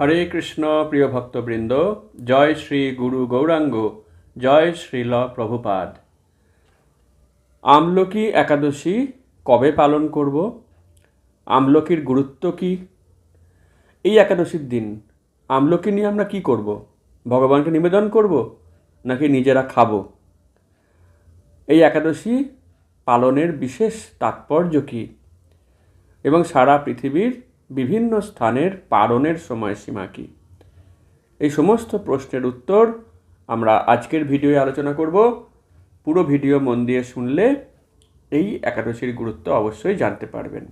হরে কৃষ্ণ প্রিয় ভক্তবৃন্দ, জয় শ্রী গুরু গৌরাঙ্গ, জয় শ্রীল প্রভুপাদ। আমলকি একাদশী কবে পালন করব? আমলকির গুরুত্ব কি? এই একাদশীর দিন আমলকি নিয়ে আমরা কি করব? ভগবানকে নিবেদন করব নাকি নিজেরা খাব? এই একাদশী পালনের বিশেষ তাৎপর্য কী? এবং সারা পৃথিবীর বিভিন্ন স্থানের পারণের সময়সীমা কী? এই সমস্ত প্রশ্নের উত্তর আমরা আজকের ভিডিওয়ে আলোচনা করব। পুরো ভিডিও মন দিয়ে শুনলে এই একাদশীর গুরুত্ব অবশ্যই জানতে পারবেন।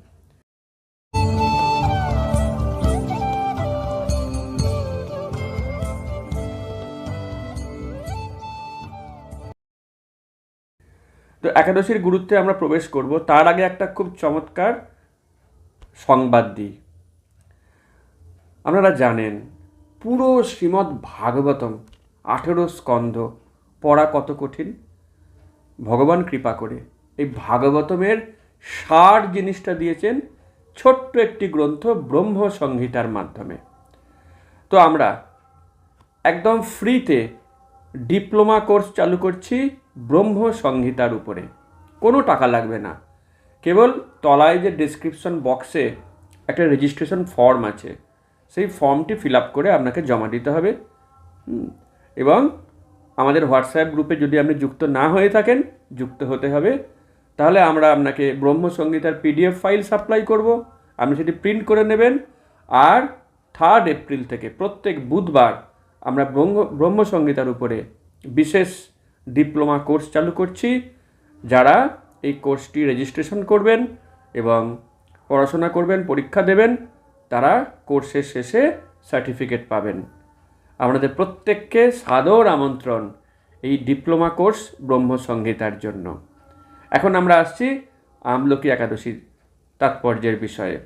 তো একাদশীর গুরুত্বে আমরা প্রবেশ করব। তার আগে একটা খুব চমৎকার সংবাদ দিই। আপনারা জানেন, পুরো শ্রীমদ্ ভাগবতম আঠেরো স্কন্ধ পড়া কত কঠিন? ভগবান কৃপা করে এই ভাগবতমের সার জিনিসটা দিয়েছেন ছোট্ট একটি গ্রন্থ ব্রহ্ম সংহিতার মাধ্যমে। তো আমরা একদম ফ্রিতে ডিপ্লোমা কোর্স চালু করছি ব্রহ্ম সংহিতার উপরে। কোনো টাকা লাগবে না। কেবল তলায় যে ডিসক্রিপশন বক্সে একটা রেজিস্ট্রেশন ফর্ম আছে সেই ফর্মটি ফিল আপ করে আপনাকে জমা দিতে হবে। এবং আমাদের হোয়াটসঅ্যাপ গ্রুপে যদি আপনি যুক্ত না হয়ে থাকেন, যুক্ত হতে হবে। তাহলে আমরা আপনাকে ব্রহ্মসংগীতার পিডিএফ ফাইল সাপ্লাই করব। আপনি সেটি প্রিন্ট করে নেবেন। আর থার্ড এপ্রিল থেকে প্রত্যেক বুধবার আমরা ব্রহ্ম ব্রহ্মসংগীতার উপরে বিশেষ ডিপ্লোমা কোর্স চালু করছি। যারা এই কোর্সটি রেজিস্ট্রেশন করবেন এবং পড়াশোনা করবেন, পরীক্ষা দেবেন তারা কোর্সের শেষে সার্টিফিকেট পাবেন। আপনাদের প্রত্যেককে সাদর আমন্ত্রণ এই ডিপ্লোমা কোর্স ব্রহ্মসংহিতার জন্য। এখন আমরা আসছি আমলকি একাদশীর তাৎপর্যের বিষয়ে।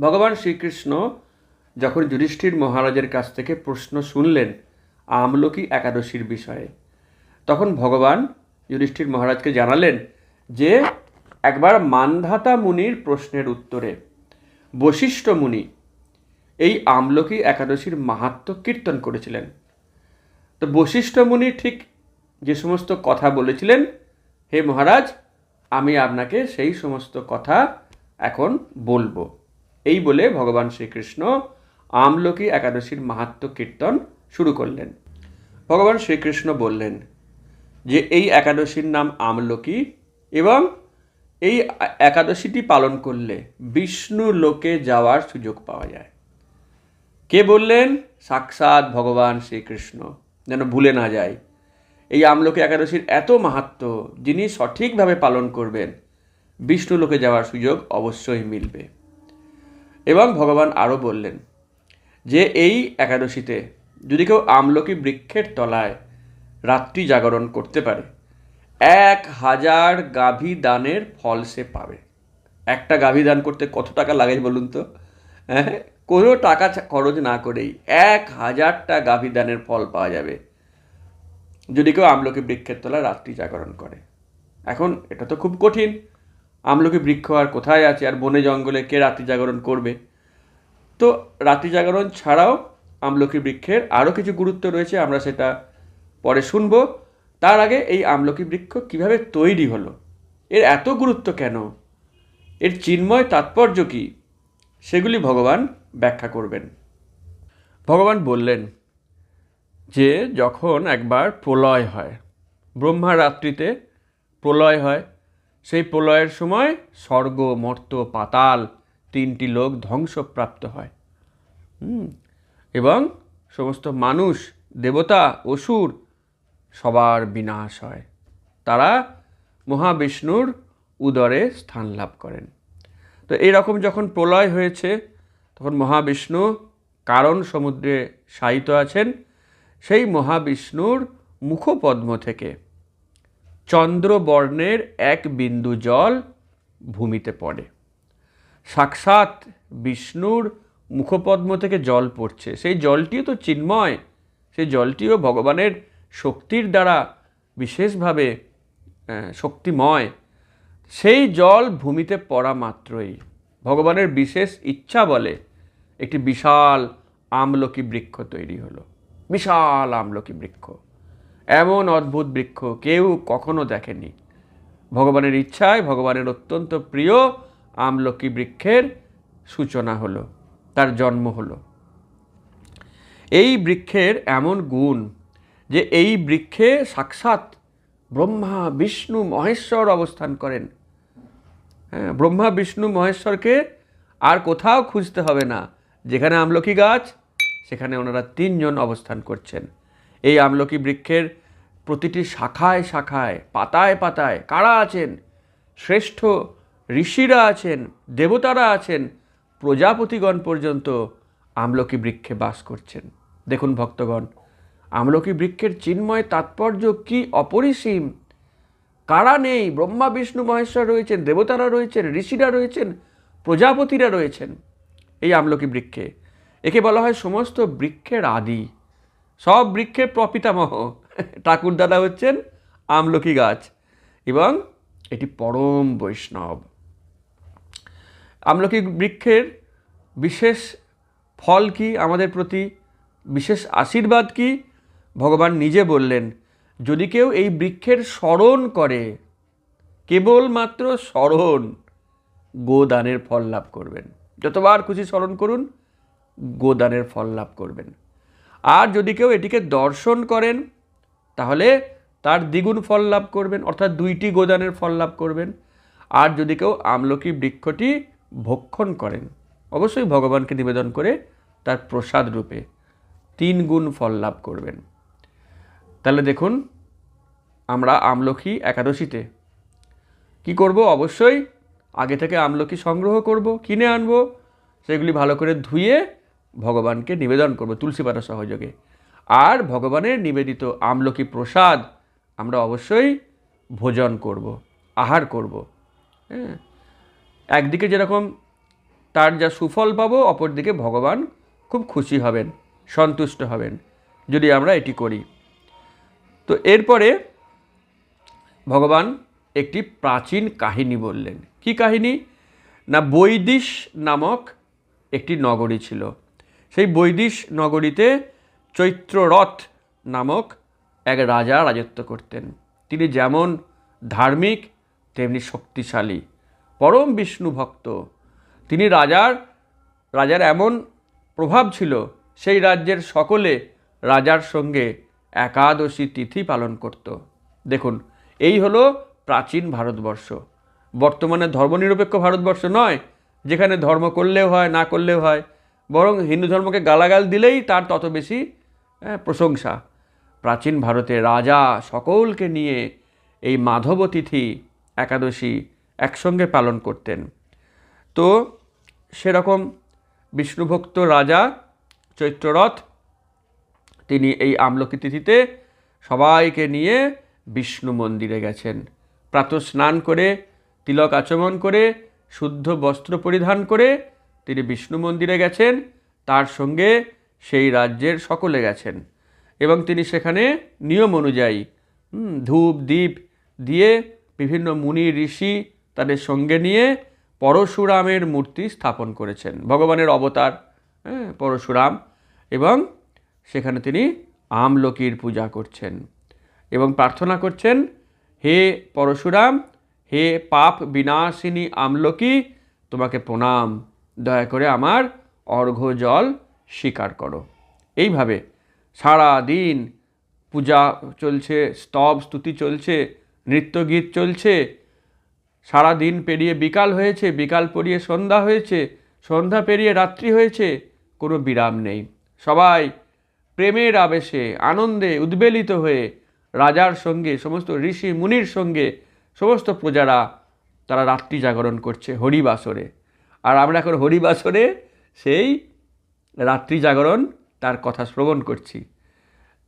ভগবান শ্রীকৃষ্ণ যখন যুধিষ্ঠির মহারাজের কাছ থেকে প্রশ্ন শুনলেন আমলকি একাদশীর বিষয়ে, তখন ভগবান যুধিষ্ঠির মহারাজকে জানালেন যে, একবার মানধাতা মুনির প্রশ্নের উত্তরে বশিষ্ঠ মুনি এই আমলকি একাদশীর মাহাত্ম কীর্তন করেছিলেন। তো বশিষ্ঠ মুনি ঠিক যে সমস্ত কথা বলেছিলেন, হে মহারাজ, আমি আপনাকে সেই সমস্ত কথা এখন বলব। এই বলে ভগবান শ্রীকৃষ্ণ আমলকি একাদশীর মাহাত্ম কীর্তন শুরু করলেন। ভগবান শ্রীকৃষ্ণ বললেন যে, এই একাদশীর নাম আমলকি এবং এই একাদশীটি পালন করলে বিষ্ণু লোকে যাওয়ার সুযোগ পাওয়া যায়। কে বললেন? সাক্ষাৎ ভগবান শ্রীকৃষ্ণ। যেন ভুলে না যায় এই আমলকি একাদশীর এত মাহাত্ম যিনি সঠিকভাবে পালন করবেন, বিষ্ণু লোকে যাওয়ার সুযোগ অবশ্যই মিলবে। এবং ভগবান আরও বললেন যে, এই একাদশীতে যদি কেউ আমলকি বৃক্ষের তলায় রাত্রি জাগরণ করতে পারে এক হাজার গাভী দানের ফল সে পাবে। একটা গাভী দান করতে কত টাকা লাগে বলুন তো? হ্যাঁ কোনো টাকা খরচ না করেই এক হাজারটা গাভী দানের ফল পাওয়া যাবে। যদি কেউ আমলকি বৃক্ষের তলায় রাত্রি জাগরণ করে। এখন এটা তো খুব কঠিন। আমলকি বৃক্ষ আর কোথায় আছে? আর বনে জঙ্গলে কে রাত্রি জাগরণ করবে? তো রাত্রি জাগরণ ছাড়াও আমলকি বৃক্ষের আরও কিছু গুরুত্ব রয়েছে, আমরা সেটা পরে শুনব। তার আগে এই আমলকি বৃক্ষ কীভাবে তৈরি হলো? এর এত গুরুত্ব কেন? এর চিন্ময় তাৎপর্য কী? সেগুলি ভগবান ব্যাখ্যা করবেন। ভগবান বললেন যে, যখন একবার প্রলয় হয় ব্রহ্মা রাত্রিতে প্রলয় হয়, সেই প্রলয়ের সময় স্বর্গ, মর্ত, পাতাল তিনটি লোক ধ্বংসপ্রাপ্ত হয়। এবং সমস্ত মানুষ, দেবতা, অসুর সবার বিনাশ হয়। তারা মহাবিষ্ণুর উদরে স্থান লাভ করেন। তো এইরকম যখন প্রলয় হয়েছে, তখন মহাবিষ্ণু কারণ সমুদ্রে শায়িত আছেন। সেই মহাবিষ্ণুর মুখপদ্ম থেকে চন্দ্রবর্ণের এক বিন্দু জল ভূমিতে পড়ে। সাক্ষাৎ বিষ্ণুর মুখপদ্ম থেকে জল পড়ছে। সেই জলটিও তো চিন্ময়, সেই জলটিও ভগবানের শক্তির দ্বারা বিশেষভাবে শক্তিময়, সেই জল ভূমিতে পড়া মাত্রই। ভগবানের বিশেষ ইচ্ছা বলে একটি বিশাল আমলকি বৃক্ষ তৈরি হলো। বিশাল আমলকি বৃক্ষ। এমন অদ্ভুত বৃক্ষ কেউ কখনো দেখেনি। ভগবানের ইচ্ছায় ভগবানের অত্যন্ত প্রিয় আমলকি বৃক্ষের সূচনা হলো, তার জন্ম হলো। এই বৃক্ষের এমন গুণ যে এই বৃক্ষে সাক্ষাৎ ব্রহ্মা, বিষ্ণু, মহেশ্বর অবস্থান করেন। হ্যাঁ ব্রহ্মা, বিষ্ণু, মহেশ্বরকে আর কোথাও খুঁজতে হবে না। যেখানে আমলকি গাছ, সেখানে ওনারা তিনজন অবস্থান করছেন। এই আমলকি বৃক্ষের প্রতিটি শাখায় শাখায়, পাতায় পাতায় কারা আছেন? শ্রেষ্ঠ ঋষিরা আছেন, দেবতারা আছেন, প্রজাপতিগণ পর্যন্ত আমলকি বৃক্ষে বাস করছেন। দেখুন ভক্তগণ আমলকি বৃক্ষের চিন্ময় তাৎপর্য কি অপরিসীম? কারা নেই? ব্রহ্মা, বিষ্ণু, মহেশ্বর রয়েছেন, দেবতারা রয়েছেন, ঋষিরা রয়েছেন, প্রজাপতিরা রয়েছেন এই আমলকি বৃক্ষে। একে বলা হয় সমস্ত বৃক্ষের আদি। সব বৃক্ষের প্রপিতামহ। ঠাকুর দাদা হচ্ছেন আমলকি গাছ এবং এটি পরম বৈষ্ণব। আমলকি বৃক্ষের বিশেষ ফল কি? আমাদের প্রতি বিশেষ আশীর্বাদ কি? ভগবান নিজে বললেন, যদি কেউ এই বৃক্ষের স্মরণ করে, কেবলমাত্র স্মরণ গোদানের ফল লাভ করবেন। যতবার খুশি স্মরণ করুন, গোদানের ফল লাভ করবেন। আর যদি কেউ এটিকে দর্শন করেন, তাহলে তার দ্বিগুণ ফল লাভ করবেন, অর্থাৎ দুইটি গোদানের ফল লাভ করবেন। আর যদি কেউ আমলকি বৃক্ষটি ভক্ষণ করেন, অবশ্যই ভগবানকে নিবেদন করে তার প্রসাদ রূপে তিন গুণ ফল লাভ করবেন। তাহলে দেখুন, আমরা আমলকি একাদশীতে কি করব? অবশ্যই আগে থেকে আমলকি সংগ্রহ করব, কিনে আনব, সেগুলি ভালো করে ধুয়ে ভগবানকে নিবেদন করব তুলসী পাতা সহযোগে। আর ভগবানের নিবেদিত আমলকি প্রসাদ আমরা অবশ্যই ভোজন করব, আহার করব। হ্যাঁ একদিকে যেরকম তার যা সুফল পাবো, অপরদিকে ভগবান খুব খুশি হবেন, সন্তুষ্ট হবেন, যদি আমরা এটি করি। তো এরপরে ভগবান একটি প্রাচীন কাহিনী বললেন। কি কাহিনী? না, বৈদিশ নামক একটি নগরী ছিল। সেই বৈদিশ নগরীতে চৈত্ররথ নামক এক রাজা রাজত্ব করতেন। তিনি যেমন ধার্মিক, তেমনি শক্তিশালী। পরম বিষ্ণু ভক্ত। তিনি রাজার রাজার এমন প্রভাব ছিল, সেই রাজ্যের সকলে রাজার সঙ্গে একাদশী তিথি পালন করত। দেখুন, এই হলো প্রাচীন ভারতবর্ষ। বর্তমানে ধর্মনিরপেক্ষ ভারতবর্ষ নয়, যেখানে ধর্ম করলেও হয়, না করলেও হয়। বরং হিন্দু ধর্মকে গালাগাল দিলেই তার তত বেশি প্রশংসা। প্রাচীন ভারতে রাজা সকলকে নিয়ে এই মাধব তিথি একাদশী একসঙ্গে পালন করতেন। তো সেরকম বিষ্ণুভক্ত রাজা চৈত্ররথ তিনি এই আমলকি তিথিতে সবাইকে নিয়ে বিষ্ণু মন্দিরে গেছেন। প্রাতঃ স্নান করে, তিলক আচমন করে, শুদ্ধ বস্ত্র পরিধান করে তিনি বিষ্ণু মন্দিরে গেছেন। তার সঙ্গে সেই রাজ্যের সকলে গেছেন এবং তিনি সেখানে নিয়ম অনুযায়ী ধূপ দ্বীপ দিয়ে বিভিন্ন মুনি, ঋষি তাদের সঙ্গে নিয়ে পরশুরামের মূর্তি স্থাপন করেছেন। ভগবানের অবতার হ্যাঁ পরশুরাম এবং সেখানে তিনি আমলকির পূজা করছেন এবং প্রার্থনা করছেন, হে পরশুরাম, হে পাপ বিনাশিনী আমলকি, তোমাকে প্রণাম। দয়া করে আমার অর্ঘ্য জল স্বীকার করো। এইভাবে সারা দিন পূজা চলছে, স্তব স্তুতি চলছে, নৃত্যগীত চলছে। সারা দিন পেরিয়ে বিকাল হয়েছে, বিকাল পেরিয়ে সন্ধ্যা হয়েছে, সন্ধ্যা পেরিয়ে রাত্রি হয়েছে, কোনো বিরাম নেই। সবাই প্রেমের আবেশে, আনন্দে উদ্বেলিত হয়ে রাজার সঙ্গে, সমস্ত ঋষি মুনির সঙ্গে, সমস্ত প্রজারা তারা রাত্রি জাগরণ করছে হরিবাসরে। আর আমরা এখন হরিবাসরে সেই রাত্রি জাগরণ তার কথা শ্রবণ করছি।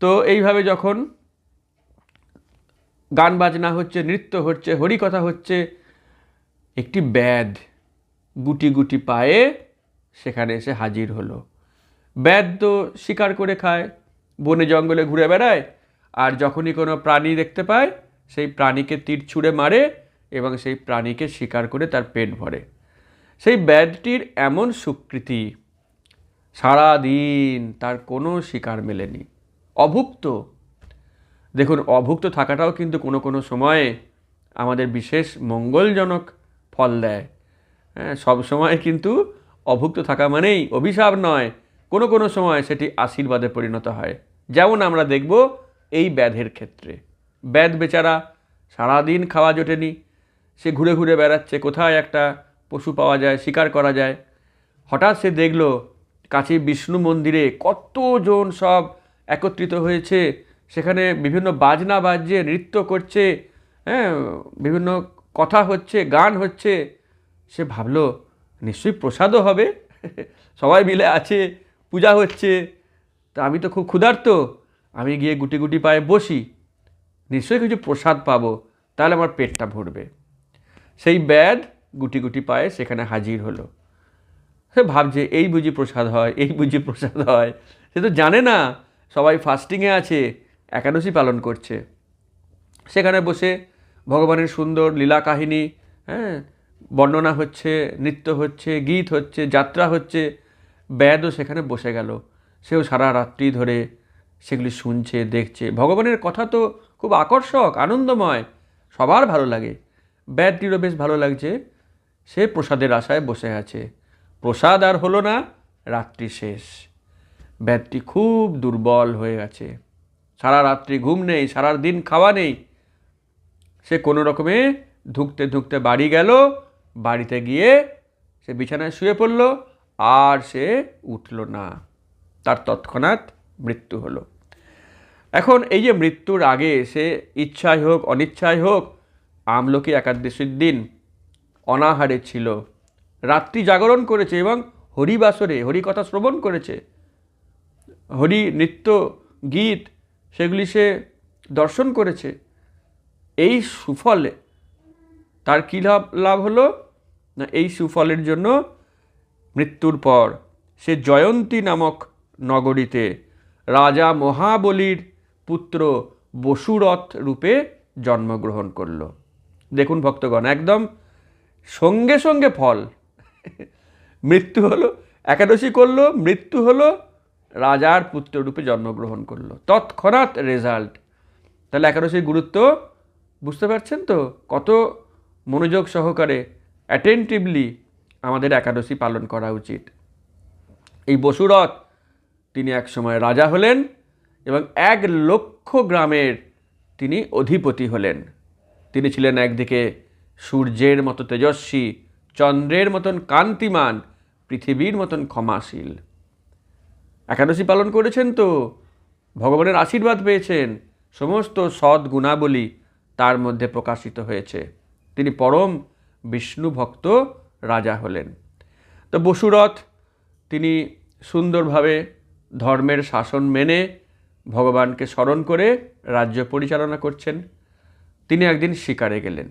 তো এইভাবে যখন গান বাজনা হচ্ছে, নৃত্য হচ্ছে, হরিকথা হচ্ছে, একটি ব্যাধ গুটি গুটি পায়ে সেখানে এসে হাজির হলো। ব্যাধ তো শিকার করে খায়, বনে জঙ্গলে ঘুরে বেড়ায়, আর যখনই কোনো প্রাণী দেখতে পায়, সেই প্রাণীকে তীর ছুঁড়ে মারে এবং সেই প্রাণীকে শিকার করে তার পেট ভরে। সেই ব্যাধটির এমন সুকৃতি সারা দিন তার কোনো শিকার মেলেনি। অভুক্ত। দেখুন, অভুক্ত থাকাটাও কিন্তু কোনো কোনো সময়ে আমাদের বিশেষ মঙ্গলজনক ফল দেয়। হ্যাঁ সব সময় কিন্তু অভুক্ত থাকা মানেই অভিশাপ নয় কোনো কোনো সময় সেটি আশীর্বাদে পরিণত হয়। যেমন আমরা দেখব এই ব্যাধের ক্ষেত্রে। ব্যাধ বেচারা সারাদিন খাওয়া জোটেনি। সে ঘুরে ঘুরে বেড়াচ্ছে, কোথায় একটা পশু পাওয়া যায়, শিকার করা যায়। হঠাৎ সে দেখল কাছে বিষ্ণু মন্দিরে কতজন সব একত্রিত হয়েছে। সেখানে বিভিন্ন বাজনা বাজছে নৃত্য করছে হ্যাঁ বিভিন্ন কথা হচ্ছে, গান হচ্ছে। সে ভাবলো, নিশ্চয়ই প্রসাদও হবে? সবাই মিলে আছে পূজা হচ্ছে। তা আমি তো খুব ক্ষুধার্ত। আমি গিয়ে গুটি গুটি পায়ে বসি। নিশ্চয়ই কিছু প্রসাদ পাবো, তাহলে আমার পেটটা ভরবে। সেই ব্যাদ গুটি গুটি পায়ে সেখানে হাজির হলো। সে ভাবছে, এই বুঝি প্রসাদ হয়, এই বুঝি প্রসাদ হয়। সে তো জানে না, সবাই ফাস্টিংয়ে আছে, একাদশী পালন করছে। সেখানে বসে ভগবানের সুন্দর লীলা কাহিনী হ্যাঁ বর্ণনা হচ্ছে, নৃত্য হচ্ছে, গীত হচ্ছে, যাত্রা হচ্ছে ব্যাদও সেখানে বসে গেল। সেও সারা রাত্রি ধরে সেগুলি শুনছে, দেখছে। ভগবানের কথা তো খুব আকর্ষক, আনন্দময়, সবার ভালো লাগে। ব্যাদটিরও বেশ ভালো লাগছে। সে প্রসাদের আশায় বসে আছে। প্রসাদ আর হলো না, রাত্রি শেষ। ব্যাদটি খুব দুর্বল হয়ে গেছে। সারা রাত্রি ঘুম নেই, সারা দিন খাওয়া নেই। সে কোনো রকমে ধুকতে ধুকতে বাড়ি গেল, বাড়িতে গিয়ে সে বিছানায় শুয়ে পড়ল। আর সে উঠল না। তার তৎক্ষণাৎ মৃত্যু হলো। এখন এই যে মৃত্যুর আগে সে ইচ্ছাই হোক, অনিচ্ছাই হোক, আমলকি একাদশীর দিন অনাহারে ছিল। রাত্রি জাগরণ করেছে এবং হরিবাসরে হরিকথা শ্রবণ করেছে। হরি নৃত্য, গীত সেগুলি সে দর্শন করেছে। এই সুফলে তার কী লাভ লাভ হলো? না, এই সুফলের জন্য মৃত্যুর পর সে জয়ন্তী নামক নগরীতে রাজা মহাবলীর পুত্র বসুরথ রূপে জন্মগ্রহণ করল। দেখুন ভক্তগণ, একদম সঙ্গে সঙ্গে ফল। মৃত্যু হলো, একাদশী করল, মৃত্যু হলো, রাজার পুত্ররূপে জন্মগ্রহণ করল। তৎক্ষণাৎ রেজাল্ট তাহলে একাদশীর গুরুত্ব বুঝতে পারছেন তো? কত মনোযোগ সহকারে অ্যাটেন্টিভলি আমাদের একাদশী পালন করা উচিত। এই বসুরথ তিনি এক সময় রাজা হলেন এবং এক লক্ষ গ্রামের তিনি অধিপতি হলেন। তিনি ছিলেন একদিকে সূর্যের মতো তেজস্বী, চন্দ্রের মতন কান্তিমান, পৃথিবীর মতন ক্ষমাশীল। একাদশী পালন করেছেন তো, ভগবানের আশীর্বাদ পেয়েছেন, সমস্ত সৎ গুণাবলী তার মধ্যে প্রকাশিত হয়েছে। তিনি পরম বিষ্ণু ভক্ত রাজা হলেন। তো বসুরথ, তিনি সুন্দরভাবে ধর্মের শাসন মেনে ভগবানকে স্মরণ করে রাজ্য পরিচালনা করছেন। তিনি একদিন শিকারে গেলেন।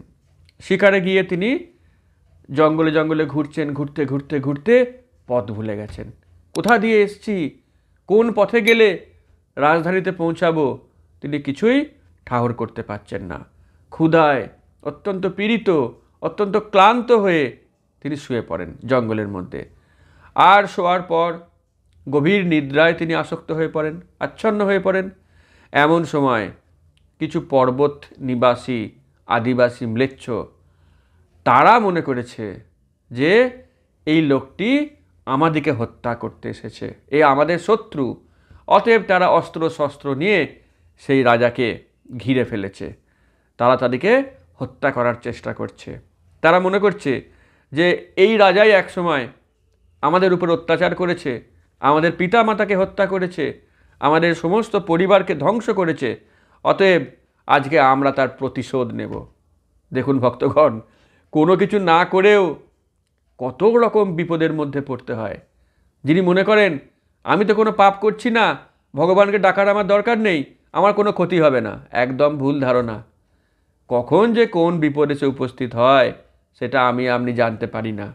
শিকারে গিয়ে তিনি জঙ্গলে জঙ্গলে ঘুরছেন, ঘুরতে ঘুরতে ঘুরতে পথ ভুলে গেছেন। কোথা দিয়ে এসছি? কোন পথে গেলে রাজধানীতে পৌঁছাবো? তিনি কিছুই ঠাহর করতে পারছেন না। ক্ষুধায়, অত্যন্ত পীড়িত, অত্যন্ত ক্লান্ত হয়ে তিনি শুয়ে পড়েন জঙ্গলের মধ্যে। আর শোয়ার পর গভীর নিদ্রায় তিনি আসক্ত হয়ে পড়েন, আচ্ছন্ন হয়ে পড়েন। এমন সময় কিছু পর্বত নিবাসী, আদিবাসী ম্লেচ্ছ, তারা মনে করেছে যে এই লোকটি আমাদিকে হত্যা করতে এসেছে, এ আমাদের শত্রু। অতএব তারা অস্ত্র, শস্ত্র নিয়ে সেই রাজাকে ঘিরে ফেলেছে। তারা তাদেরকে হত্যা করার চেষ্টা করছে। তারা মনে করছে যে এই রাজাই একসময় আমাদের উপর অত্যাচার করেছে, আমাদের পিতা মাতাকে হত্যা করেছে, আমাদের সমস্ত পরিবারকে ধ্বংস করেছে, অতএব আজকে আমরা তার প্রতিশোধ নেব। দেখুন ভক্তগণ, কোনো কিছু না করেও কত রকম বিপদের মধ্যে পড়তে হয়। যিনি মনে করেন, আমি তো কোনো পাপ করছি না, ভগবানকে ডাকার আমার দরকার নেই, আমার কোনো ক্ষতি হবে না। একদম ভুল ধারণা। কখন যে কোন বিপদ এসে উপস্থিত হয় সেটা আমি আপনি জানতে পারি না।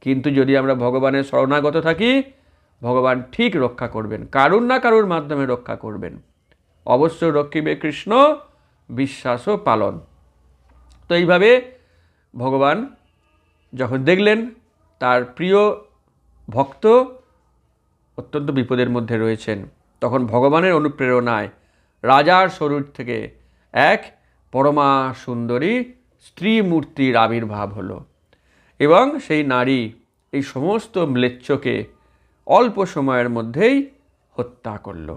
কিন্তু যদি আমরা ভগবানের শরণাগত থাকি, ভগবান ঠিক রক্ষা করবেন, কারুর না কারুর মাধ্যমে রক্ষা করবেন। অবশ্য রক্ষিবে কৃষ্ণ বিশ্বাস ও পালন। তো এইভাবে ভগবান যখন দেখলেন, তার প্রিয় ভক্ত অত্যন্ত বিপদের মধ্যে রয়েছেন। তখন ভগবানের অনুপ্রেরণায় রাজার শরীর থেকে এক পরমা সুন্দরী স্ত্রী মূর্তির আবির্ভাব হলো। এবং সেই নারী এই সমস্ত ম্লেচ্ছকে অল্প সময়ের মধ্যেই হত্যা করল।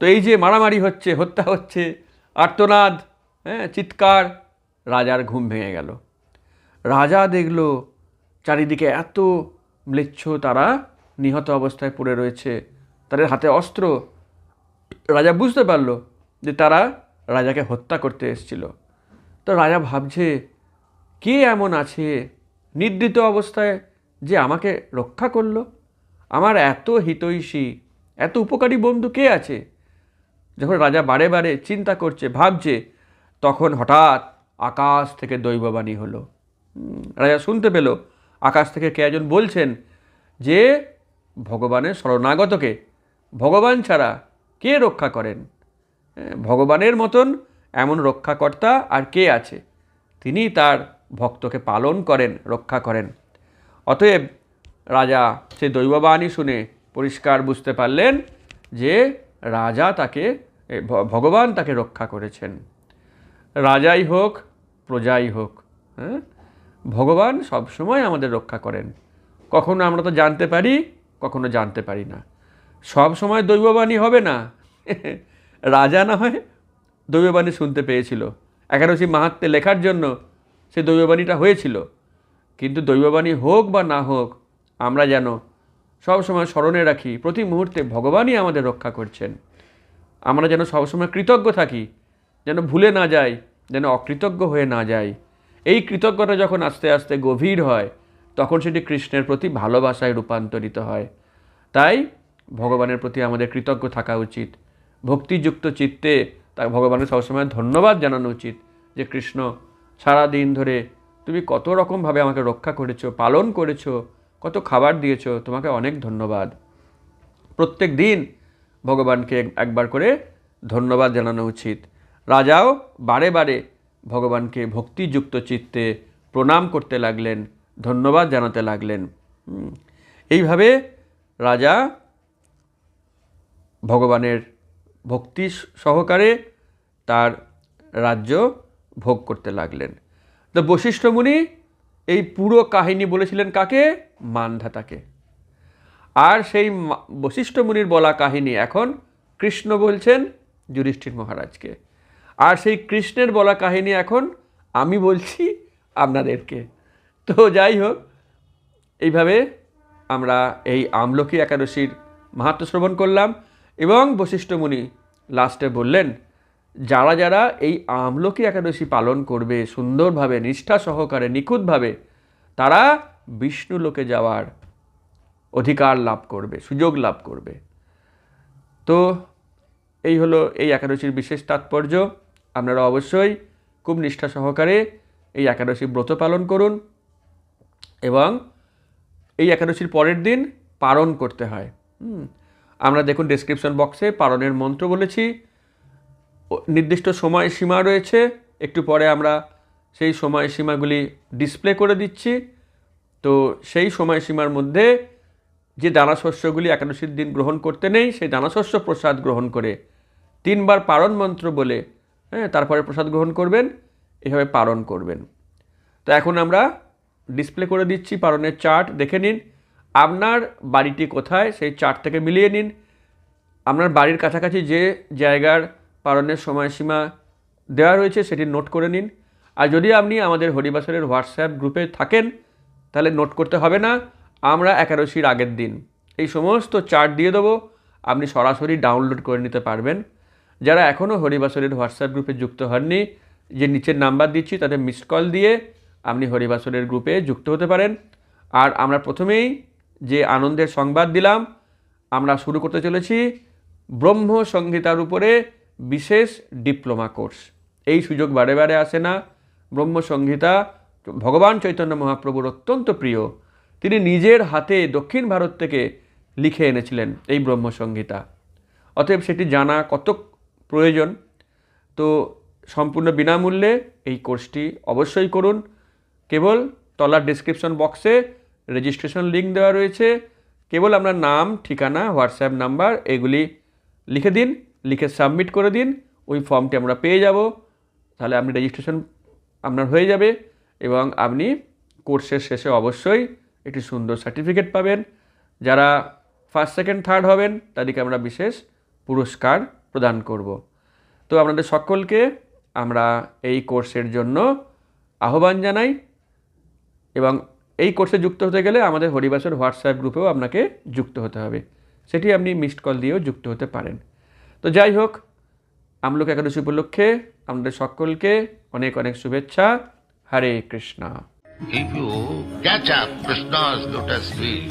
তো এই যে মারামারি হচ্ছে, হত্যা হচ্ছে, আর্তনাদ হ্যাঁ চিৎকার, রাজার ঘুম ভেঙে গেল। রাজা দেখল চারিদিকে এত ম্লেচ্ছ, তারা নিহত অবস্থায় পড়ে রয়েছে, তাদের হাতে অস্ত্র। রাজা বুঝতে পারল যে তারা রাজাকে হত্যা করতে এসেছিল। তো রাজা ভাবছে, কে এমন আছে নিদ্রিত অবস্থায় যে আমাকে রক্ষা করল? আমার এত হিতৈষী, এত উপকারী বন্ধু কে আছে? যখন রাজা বারে বারে চিন্তা করছে, ভাবছে, তখন হঠাৎ আকাশ থেকে দৈববাণী হলো। রাজা শুনতে পেল, আকাশ থেকে কে একজন বলছেন যে, ভগবানের শরণাগতকে, ভগবান ছাড়া কে রক্ষা করেন? ভগবানের মতন এমন রক্ষাকর্তা আর কে আছে? তিনি তার ভক্তকে পালন করেন, রক্ষা করেন। অতএব রাজা সে দৈববাণী শুনে পরিষ্কার বুঝতে পারলেন যে রাজা তাকে ভগবান তাকে রক্ষা করেছেন। রাজাই হোক, প্রজাই হোক হ্যাঁ? ভগবান সবসময় আমাদের রক্ষা করেন। কখনো আমরা তো জানতে পারি, কখনো জানতে পারি না। সব সময় দৈববাণী হবে না। রাজা না হয় দৈববাণী শুনতে পেয়েছিল। একাদশী মাহাত্মে লেখার জন্য সে দৈববাণীটা হয়েছিল। কিন্তু দৈববাণী হোক বা না হোক, আমরা যেন সবসময় স্মরণে রাখি, প্রতি মুহূর্তে ভগবানই আমাদের রক্ষা করছেন। আমরা যেন সবসময় কৃতজ্ঞ থাকি, যেন ভুলে না যাই, যেন অকৃতজ্ঞ হয়ে না যাই। এই কৃতজ্ঞতা যখন আস্তে আস্তে গভীর হয়, তখন সেটি কৃষ্ণের প্রতি ভালোবাসায় রূপান্তরিত হয়। তাই ভগবানের প্রতি আমাদের কৃতজ্ঞ থাকা উচিত। ভক্তিযুক্ত চিত্তে তা ভগবানের সবসময় ধন্যবাদ জানানো উচিত যে কৃষ্ণ সারা দিন ধরে তুমি কত রকমভাবে আমাকে রক্ষা করেছ, পালন করেছ, কত খাবার দিয়েছ, তোমাকে অনেক ধন্যবাদ। প্রত্যেক দিন ভগবানকে একবার করে ধন্যবাদ জানানো উচিত। রাজাও বারে বারে ভগবানকে ভক্তিযুক্ত চিত্তে প্রণাম করতে লাগলেন, ধন্যবাদ জানাতে লাগলেন। এইভাবে রাজা ভগবানের ভক্তি সহকারে তার রাজ্য ভোগ করতে লাগলেন। তো বশিষ্ঠ মুনি এই পুরো কাহিনী বলেছিলেন কাকে? মানধাতাকে। আর সেই বশিষ্ঠ মুনির বলা কাহিনী এখন কৃষ্ণ বলছেন যুধিষ্ঠির মহারাজকে। আর সেই কৃষ্ণের বলা কাহিনী এখন আমি বলছি আপনাদেরকে। তো যাই হোক, এইভাবে আমরা এই আমলকি একাদশীর মাহাত্ম শ্রবণ করলাম। এবং বশিষ্ঠ মুনি লাস্টে বললেন, যারা যারা এই আমলকি একাদশী পালন করবে, সুন্দরভাবে, নিষ্ঠা সহকারে, নিখুঁতভাবে, তারা বিষ্ণু লোকে যাওয়ার অধিকার লাভ করবে, সুযোগ লাভ করবে। তো এই হলো এই একাদশীর বিশেষ তাৎপর্য। আপনারা অবশ্যই খুব নিষ্ঠা সহকারে এই একাদশী ব্রত পালন করুন এবং এই একাদশীর পরের দিন পালন করতে হয়। হুম। আমরা দেখুন ডেসক্রিপশন বক্সে পারণের মন্ত্র বলেছি। নির্দিষ্ট সময় সীমা রয়েছে। একটু পরে আমরা সেই সময়সীমাগুলি ডিসপ্লে করে দিচ্ছি। তো সেই সময়সীমার মধ্যে যে দানাশস্যগুলি একাদশীর দিন গ্রহণ করতে নেই, সেই দানাশস্য প্রসাদ গ্রহণ করে। তিনবার পারণ মন্ত্র বলে হ্যাঁ তারপরে প্রসাদ গ্রহণ করবেন, এভাবে পারণ করবেন। তো এখন আমরা ডিসপ্লে করে দিচ্ছি পারণের চার্ট দেখে নিন। আপনার বাড়িটি কোথায় সেই চার্ট থেকে মিলিয়ে নিন। আপনার বাড়ির কাছাকাছি যে জায়গার পালনের সময়সীমা দেওয়া রয়েছে সেটি নোট করে নিন। আর যদি আপনি আমাদের হরিবাসরের হোয়াটসঅ্যাপ গ্রুপে থাকেন, তাহলে নোট করতে হবে না, আমরা একাদশীর আগের দিন এই সমস্ত চার্ট দিয়ে দেবো। আপনি সরাসরি ডাউনলোড করে নিতে পারবেন। যারা এখনও হরিবাসরের হোয়াটসঅ্যাপ গ্রুপে যুক্ত হননি, যে নিচের নাম্বার দিচ্ছি তাদের মিসড কল দিয়ে আপনি হরিবাসরের গ্রুপে যুক্ত হতে পারেন। আর আমরা প্রথমেই যে আনন্দের সংবাদ দিলাম, আমরা শুরু করতে চলেছি ব্রহ্ম সংহিতার উপরে বিশেষ ডিপ্লোমা কোর্স। এই সুযোগ বারে বারে আসে না। ব্রহ্ম সংহিতা, ভগবান চৈতন্য মহাপ্রভুর অত্যন্ত প্রিয়। তিনি নিজের হাতে দক্ষিণ ভারত থেকে লিখে এনেছিলেন এই ব্রহ্ম সংহিতা। অতএব সেটি জানা কত প্রয়োজন। তো সম্পূর্ণ বিনামূল্যে এই কোর্সটি অবশ্যই করুন। কেবল তলার ডিসক্রিপশন বক্সে রেজিস্ট্রেশন লিঙ্ক দেওয়া রয়েছে। কেবল আপনার নাম, ঠিকানা হোয়াটসঅ্যাপ নাম্বার এগুলি লিখে দিন, লিখে সাবমিট করে দিন, ওই ফর্মটি আমরা পেয়ে যাব। তাহলে আপনি রেজিস্ট্রেশন আপনার হয়ে যাবে এবং আপনি কোর্সের শেষে অবশ্যই একটি সুন্দর সার্টিফিকেট পাবেন। যারা ফার্স্ট সেকেন্ড থার্ড হবেন, তাদেরকে আমরা বিশেষ পুরস্কার প্রদান করব। তো আপনাদের সকলকে আমরা এই কোর্সের জন্য আহ্বান জানাই এবং এই কোর্সে যুক্ত হতে গেলে আমাদের হরিবাসের হোয়াটসঅ্যাপ গ্রুপেও আপনাকে যুক্ত হতে হবে। সেটি আপনি মিসড কল দিয়েও যুক্ত হতে পারেন। তো যাই হোক আমলক একাদশী উপলক্ষে আমাদের সকলকে অনেক অনেক শুভেচ্ছা। হরে Krishna. If you catch up Krishna's lotus feet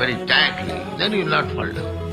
very tightly, then you will not fall down.